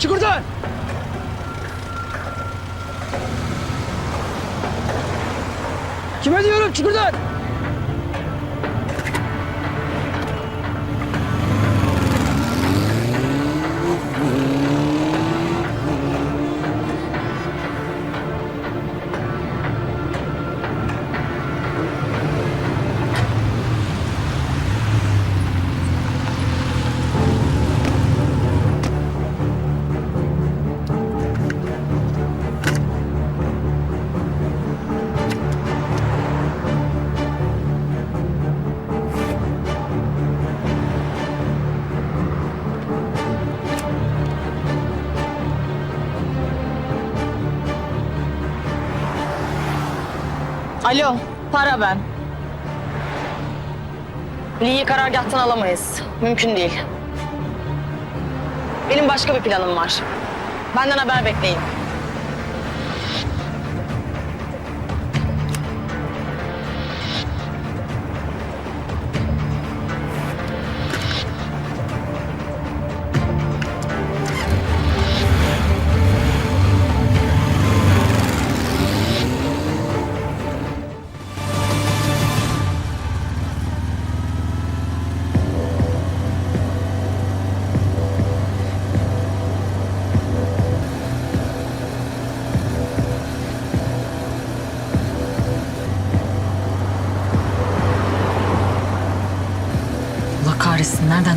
Çık oradan! Kime diyorum çık oradan! Alo, para ben. Lee'yi karargâhtan alamayız. Mümkün değil. Benim başka bir planım var. Benden haber bekleyin.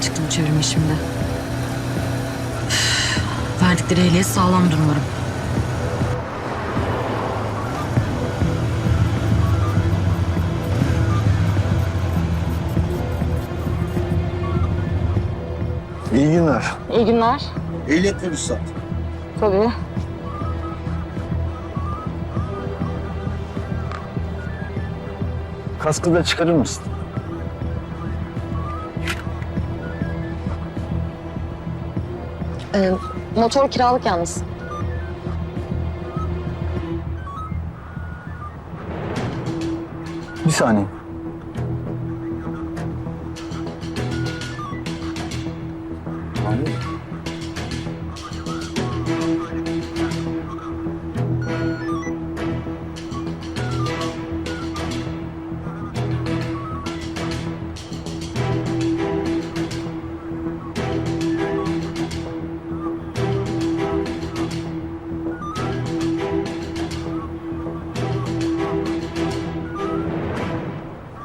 Kahretsin. Nereden çıktı bu çevirme şimdi? Üf, Verdikleri ehliyet sağlamdır umarım. İyi günler. İyi günler. Ehliyet ve ruhsat. Tabii. Kaskı da çıkarır mısın? Ee, motor kiralık yalnız. Bir saniye.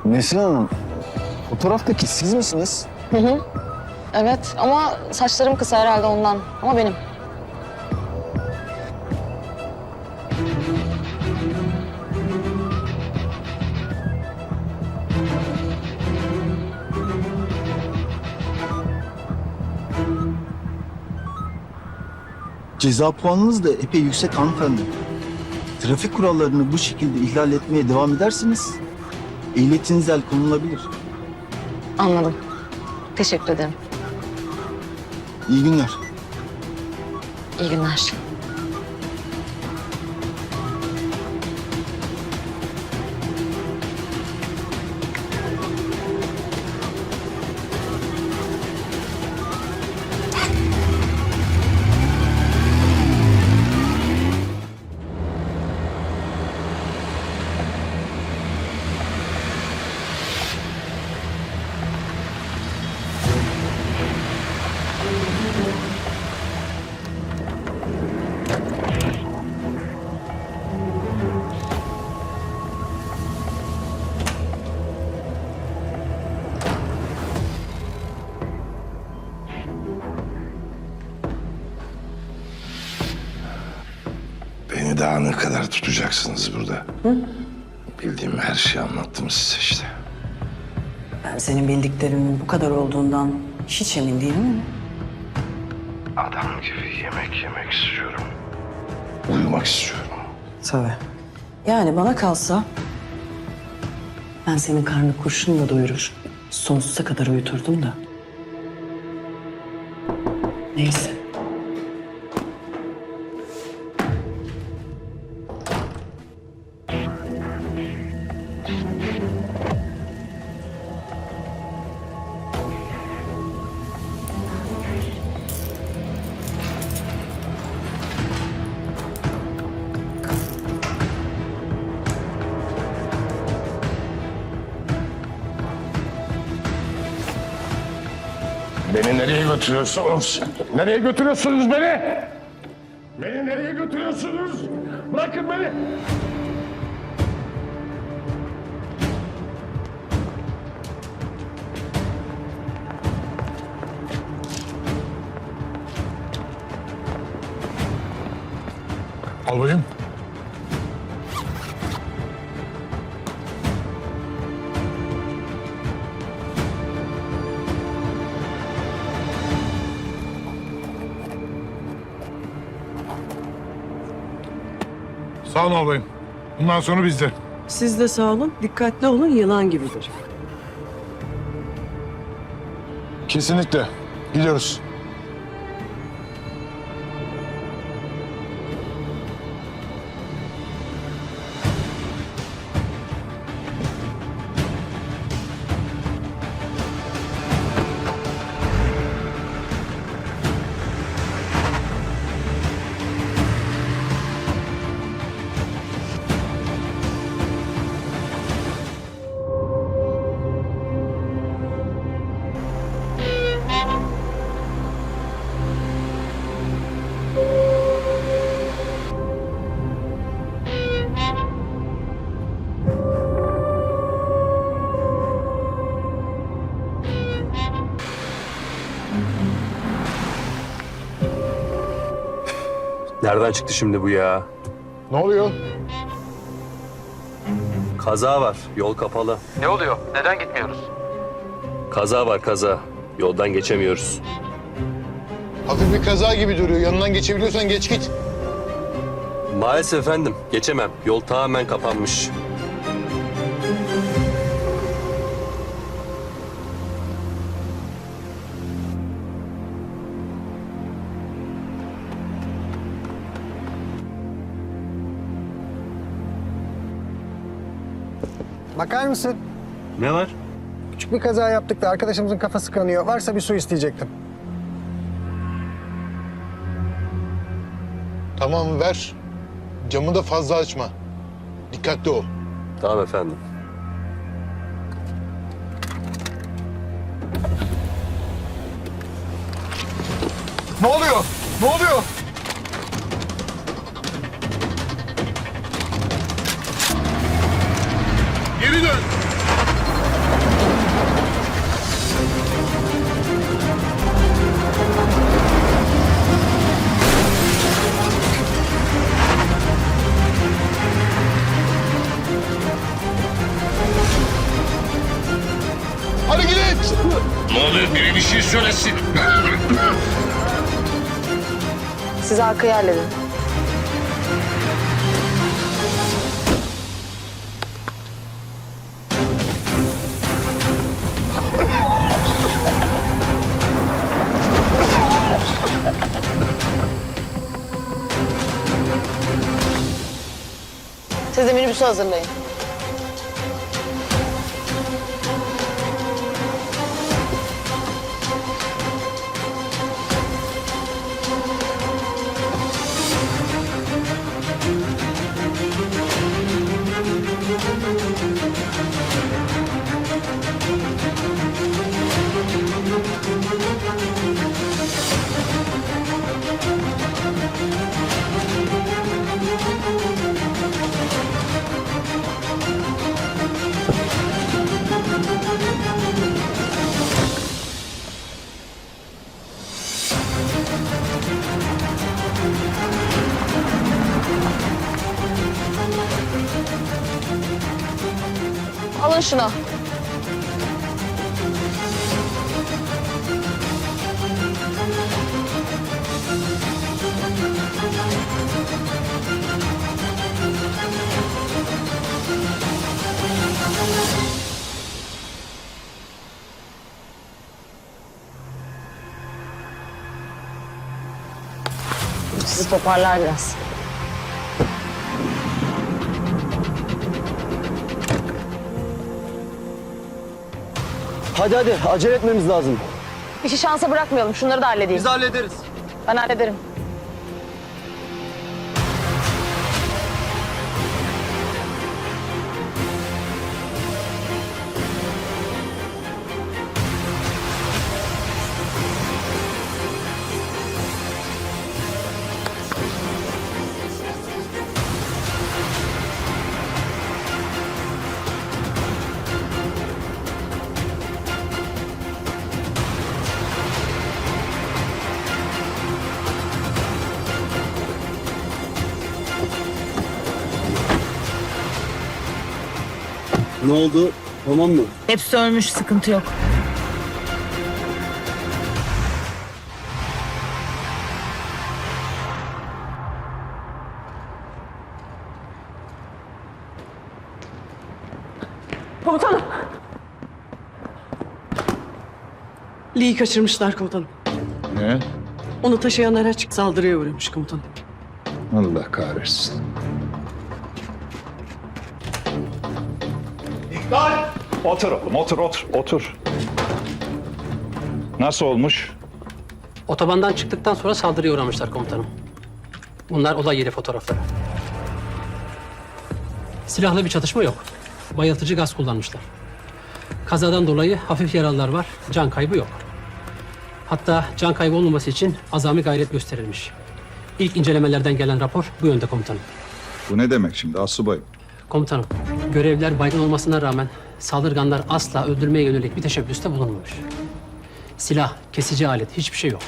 Nesin Hanım, fotoğraftaki siz misiniz? Hı hı. Evet ama saçlarım kısa herhalde ondan. Ama benim. Ceza puanınız da epey yüksek hanımefendi. Trafik kurallarını bu şekilde ihlal etmeye devam ederseniz ehliyetiniz el konulabilir. Anladım. Teşekkür ederim. İyi günler. İyi günler. Tutacaksınız burada? Bildiğim her şeyi anlattım size işte. Ben senin bildiklerinin bu kadar olduğundan hiç emin değilim ama. Adam gibi yemek yemek istiyorum. Uyumak istiyorum. Tabii. Yani bana kalsa ben senin karnını kurşunla doyurur. Sonsuza kadar uyuturdum da. Neyse. Beni nereye götürüyorsunuz? Nereye götürüyorsunuz beni? Beni nereye götürüyorsunuz? Bırakın beni. Albayım. Olun albayım. Bundan sonra bizde. Siz de sağ olun. Dikkatli olun yılan gibidir. Kesinlikle. Gidiyoruz. Nereden çıktı şimdi bu ya? Ne oluyor? Kaza var. Yol kapalı. Ne oluyor? Neden gitmiyoruz? Kaza var kaza. Yoldan geçemiyoruz. Hafif bir kaza gibi duruyor. Yanından geçebiliyorsan geç git. Maalesef efendim. Geçemem. Yol tamamen kapanmış. Bakar mısın? Ne var? Küçük bir kaza yaptık da arkadaşımızın kafası kanıyor. Varsa bir su isteyecektim. Tamam ver. Camı da fazla açma. Dikkatli ol. Tamam efendim. Ne oluyor? Ne oluyor? Ne oluyor? Biri bir şey söylesin. Siz arkayı halledin. Siz de minibüsü hazırlayın. Toparlar biraz. Hadi hadi acele etmemiz lazım. İşi şansa bırakmayalım. Şunları da halledeyim. Biz hallederiz. Ben hallederim. Ne oldu? Tamam mı? Hepsi ölmüş sıkıntı yok. Komutanım. Lee'yi kaçırmışlar komutanım. Ne? Onu taşıyan araç saldırıya uğramış komutanım. Allah kahretsin. Otur oğlum, otur, otur, otur. Nasıl olmuş? Otobandan çıktıktan sonra saldırıya uğramışlar komutanım. Bunlar olay yeri fotoğrafları. Silahlı bir çatışma yok. Bayıltıcı gaz kullanmışlar. Kazadan dolayı hafif yaralılar var, can kaybı yok. Hatta can kaybı olmaması için azami gayret gösterilmiş. İlk incelemelerden gelen rapor bu yönde komutanım. Bu ne demek şimdi asubayım? Komutanım, görevliler baygın olmasına rağmen saldırganlar asla öldürmeye yönelik bir teşebbüste bulunmamış. Silah, kesici alet, hiçbir şey yok.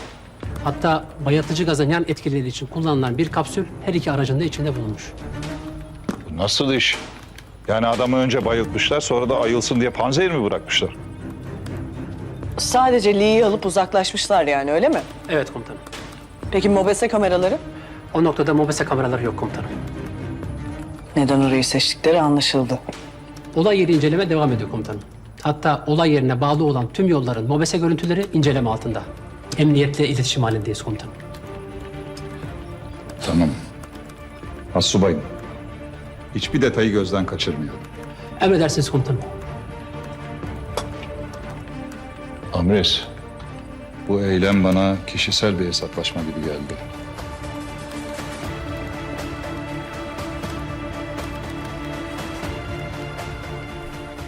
Hatta bayatıcı gazın yan etkileri için kullanılan bir kapsül her iki aracın da içinde bulunmuş. Bu nasıl iş? Yani adamı önce bayıltmışlar sonra da ayılsın diye panzehir mi bırakmışlar? Sadece Lee'yi alıp uzaklaşmışlar yani öyle mi? Evet komutanım. Peki mobese kameraları? O noktada mobese kameraları yok komutanım. Neden orayı seçtikleri anlaşıldı. Olay yeri inceleme devam ediyor komutanım. Hatta olay yerine bağlı olan tüm yolların mobese görüntüleri inceleme altında. Emniyetle iletişim halindeyiz komutanım. Tamam. Asubayım. Hiçbir detayı gözden kaçırmayalım. Emredersiniz komutanım. Amres, bu eylem bana kişisel bir hesaplaşma gibi geldi.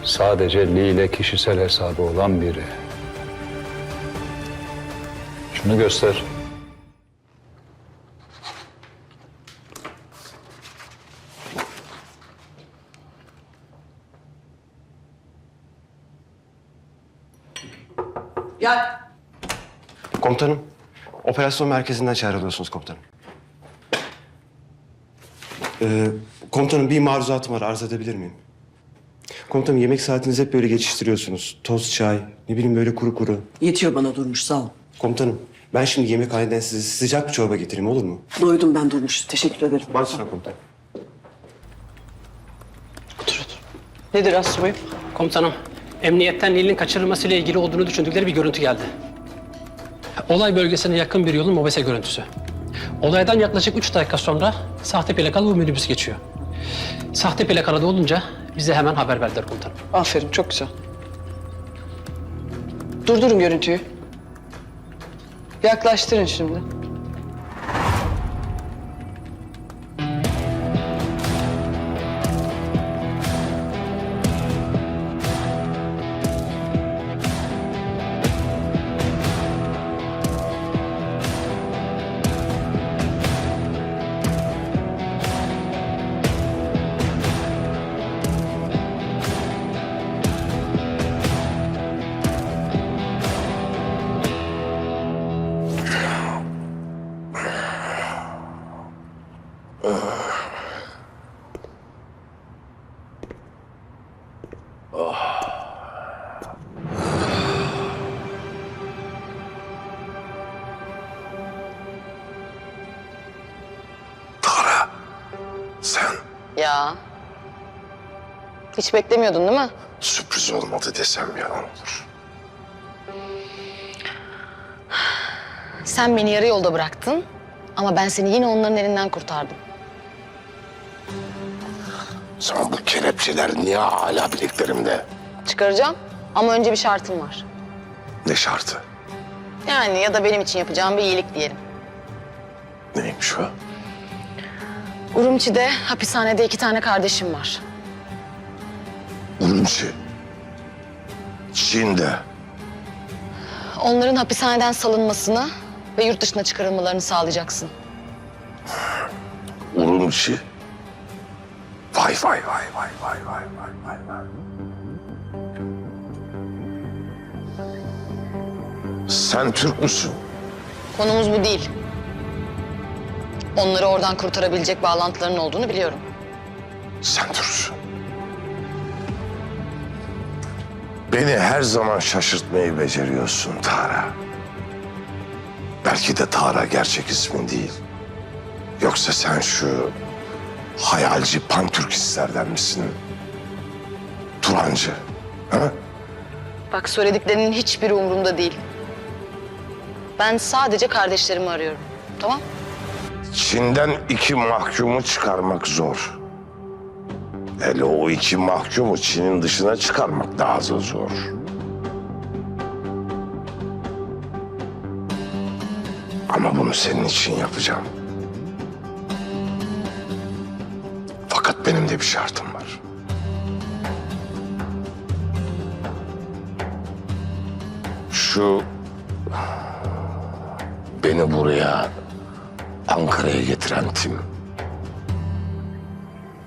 Sadece Lee ile kişisel hesabı olan biri. Şunu göster. Gel. Komutanım, operasyon merkezinden çağrılıyorsunuz komutanım. Ee, komutanım bir maruzatım var, arz edebilir miyim? Komutanım yemek saatinizi hep böyle geçiştiriyorsunuz. Toz, çay, ne bileyim böyle kuru kuru. Yetiyor bana Durmuş sağ ol. Komutanım, ben şimdi yemekhaneden size sıcak bir çorba getireyim olur mu? Doydum ben Durmuş. Teşekkür ederim. Başüstüne komutanım. Nedir Asubayım? Komutanım, emniyetten Nil'in kaçırılmasıyla ilgili olduğunu düşündükleri bir görüntü geldi. Olay bölgesine yakın bir yolun mobese görüntüsü. Olaydan yaklaşık üç dakika sonra sahte plakalı bu minibüs geçiyor. Sahte plakalı da olunca bize hemen haber verdiler komutanım. Aferin çok güzel. Durdurun görüntüyü. Yaklaştırın şimdi. Hiç beklemiyordun değil mi? sürpriz olmadı desem yalan olur. Sen beni yarı yolda bıraktın ama ben seni yine onların elinden kurtardım. Sen bu kelepçeler niye hala bileklerimde? Çıkaracağım ama önce bir şartım var. Ne şartı? Yani ya da benim için yapacağım bir iyilik diyelim. Neymiş o? Urumçi'de hapishanede iki tane kardeşim var. Urumçi. Çin'de. Onların hapishaneden salınmasını ve yurt dışına çıkarılmalarını sağlayacaksın. Urumçi. Vay vay vay vay vay vay vay vay vay. Sen Türk müsün? Konumuz bu değil. Onları oradan kurtarabilecek bağlantıların olduğunu biliyorum. Sen Türksün. Beni her zaman şaşırtmayı beceriyorsun Tara. Belki de Tara gerçek ismin değil. Yoksa sen şu hayalci pantürkistlerden misin? Turancı. Ha? Bak söylediklerinin hiçbiri umurumda değil. Ben sadece kardeşlerimi arıyorum. Tamam? Çin'den iki mahkumu çıkarmak zor. Hele o iki mahkumu Çin'in dışına çıkarmak daha da zor. Ama bunu senin için yapacağım. Fakat benim de bir şartım var. Şu beni buraya Ankara'ya getiren tim.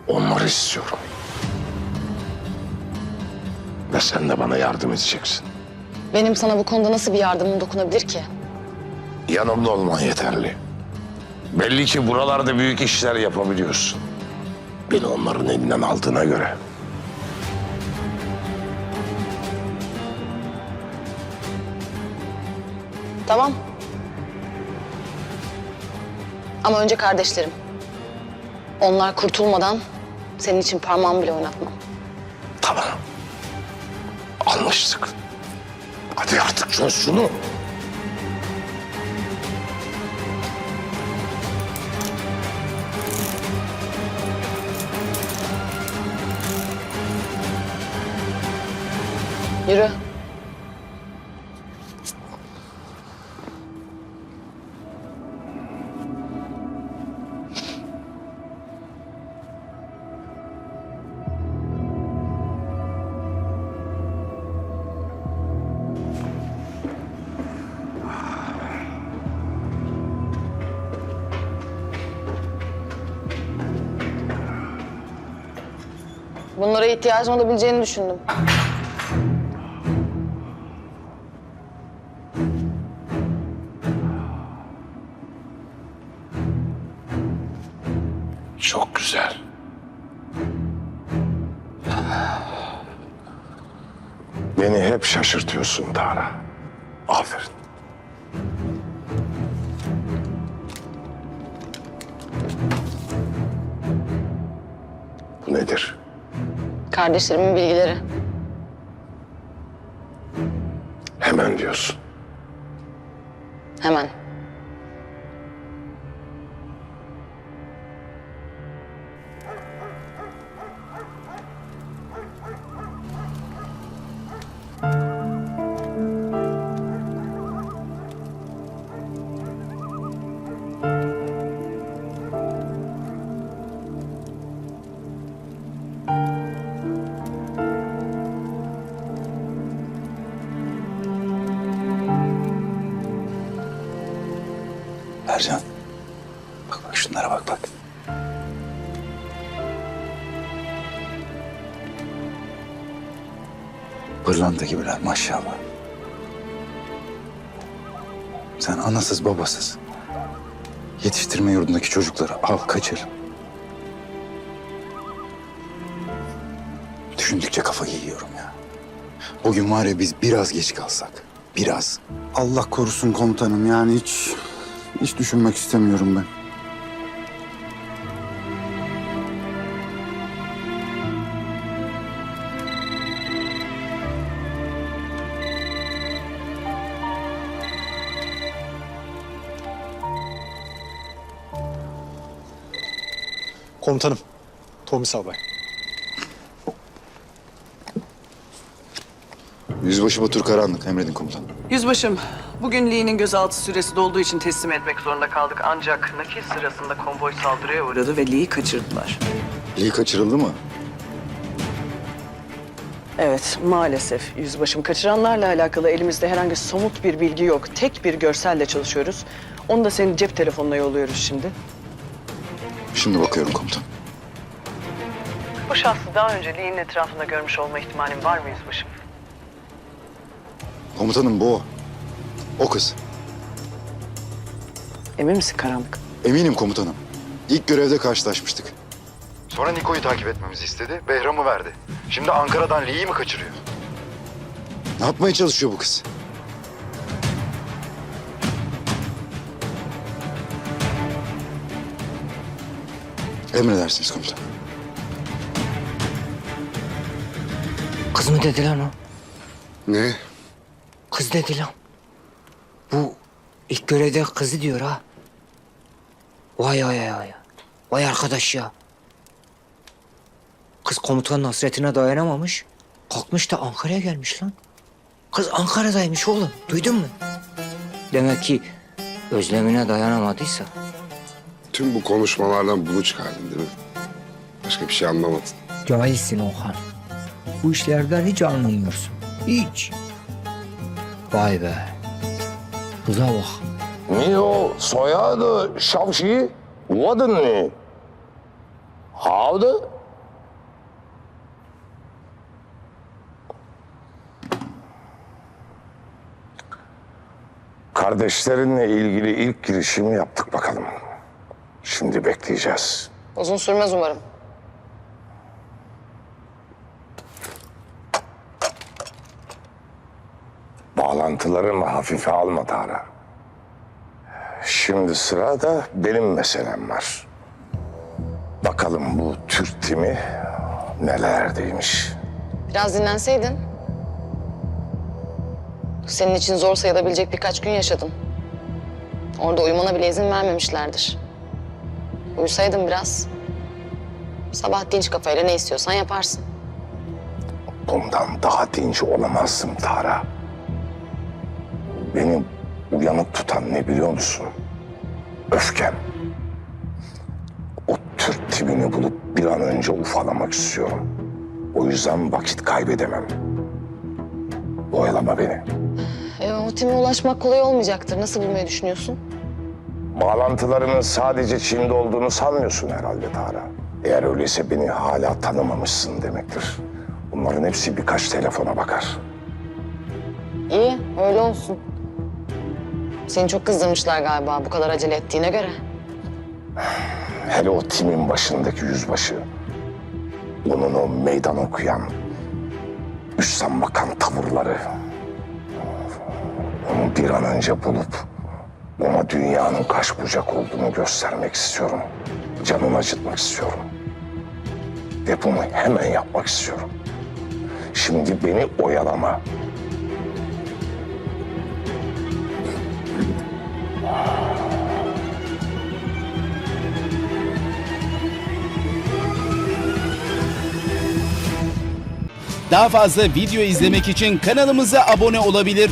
Onları istiyorum. Ve sen de bana yardım edeceksin. Benim sana bu konuda nasıl bir yardımım dokunabilir ki? Yanımda olman yeterli. Belli ki buralarda büyük işler yapabiliyorsun. Beni onların elinden aldığına göre. Tamam. Ama önce kardeşlerim. Onlar kurtulmadan senin için parmağımı bile oynatmam. Tamam. Anlaştık. Hadi artık çöz şunu. Yürü. Bunlara ihtiyacım olabileceğini düşündüm. Çok güzel. Beni hep şaşırtıyorsun Tara. Kardeşlerimin bilgileri. Pırlanta gibiler maşallah. Sen anasız babasız. Yetiştirme yurdundaki çocukları al kaçır. Düşündükçe kafayı yiyorum ya. Bugün var ya biz biraz geç kalsak. Biraz. Allah korusun komutanım yani hiç hiç düşünmek istemiyorum ben. Komutanım. Tomis Albay. Yüzbaşı Batur Karanlık emredin komutanım. Yüzbaşım, bugün Lee'nin gözaltı süresi dolduğu için teslim etmek zorunda kaldık. Ancak nakil sırasında konvoy saldırıya uğradı ve Lee'yi kaçırdılar. Lee kaçırıldı mı? Evet, maalesef yüzbaşım. Kaçıranlarla alakalı elimizde herhangi somut bir bilgi yok. Tek bir görselle çalışıyoruz. Onu da senin cep telefonuna yolluyoruz şimdi. Şimdi bakıyorum komutan. Bu şahsı daha önce Lee'nin etrafında görmüş olma ihtimalin var mı yüzbaşım? Komutanım bu o. O kız. Emin misin Karanlık? Eminim komutanım. İlk görevde karşılaşmıştık. Sonra Niko'yu takip etmemizi istedi. Behram'ı verdi. Şimdi Ankara'dan Lee'yi mi kaçırıyor? Ne yapmaya çalışıyor bu kız? Emredersiniz komutanım. Kız mı dedi lan o? Ne? Kız dedi lan. Bu ilk görevde kızı diyor ha. Vay vay vay vay. Arkadaş ya. Kız komutanın hasretine dayanamamış. Kalkmış da Ankara'ya gelmiş lan. Kız Ankara'daymış oğlum. Duydun mu? Demek ki özlemine dayanamadıysa. Tüm bu konuşmalardan bunu çıkardın değil mi? Başka bir şey anlamadın. Cahilsin Okan. Bu işlerden hiç anlamıyorsun. Hiç. Vay be. Kıza bak. Ne o soyadı Şavşi? Vadın ne? Havdı? Kardeşlerinle ilgili ilk girişimi yaptık bakalım. Şimdi bekleyeceğiz. Uzun sürmez umarım. Bağlantılarımı hafife alma Tara. Şimdi sırada benim meselem var. Bakalım bu Türk timi nelerdeymiş. Biraz dinlenseydin. Senin için zor sayılabilecek birkaç gün yaşadın. Orada uyumana bile izin vermemişlerdir. Uyusaydın biraz. Sabah dinç kafayla ne istiyorsan yaparsın. Bundan daha dinç olamazsın Tara. Beni uyanık tutan ne biliyor musun? Öfkem. O Türk timini bulup bir an önce ufalamak istiyorum. O yüzden vakit kaybedemem. Oyalama beni. E, o time ulaşmak kolay olmayacaktır. Nasıl bulmayı düşünüyorsun? Bağlantılarının sadece Çin'de olduğunu sanmıyorsun herhalde Tara. Eğer öyleyse beni hala tanımamışsın demektir. Bunların hepsi birkaç telefona bakar. İyi, öyle olsun. Seni çok kızdırmışlar galiba bu kadar acele ettiğine göre. Hele o timin başındaki yüzbaşı. Onun o meydan okuyan, üstten bakan tavırları. Onu bir an önce bulup ona dünyanın kaş bucak olduğunu göstermek istiyorum. Canını acıtmak istiyorum. Ve bunu hemen yapmak istiyorum. Şimdi beni oyalama. Daha fazla video izlemek için kanalımıza abone olabilir.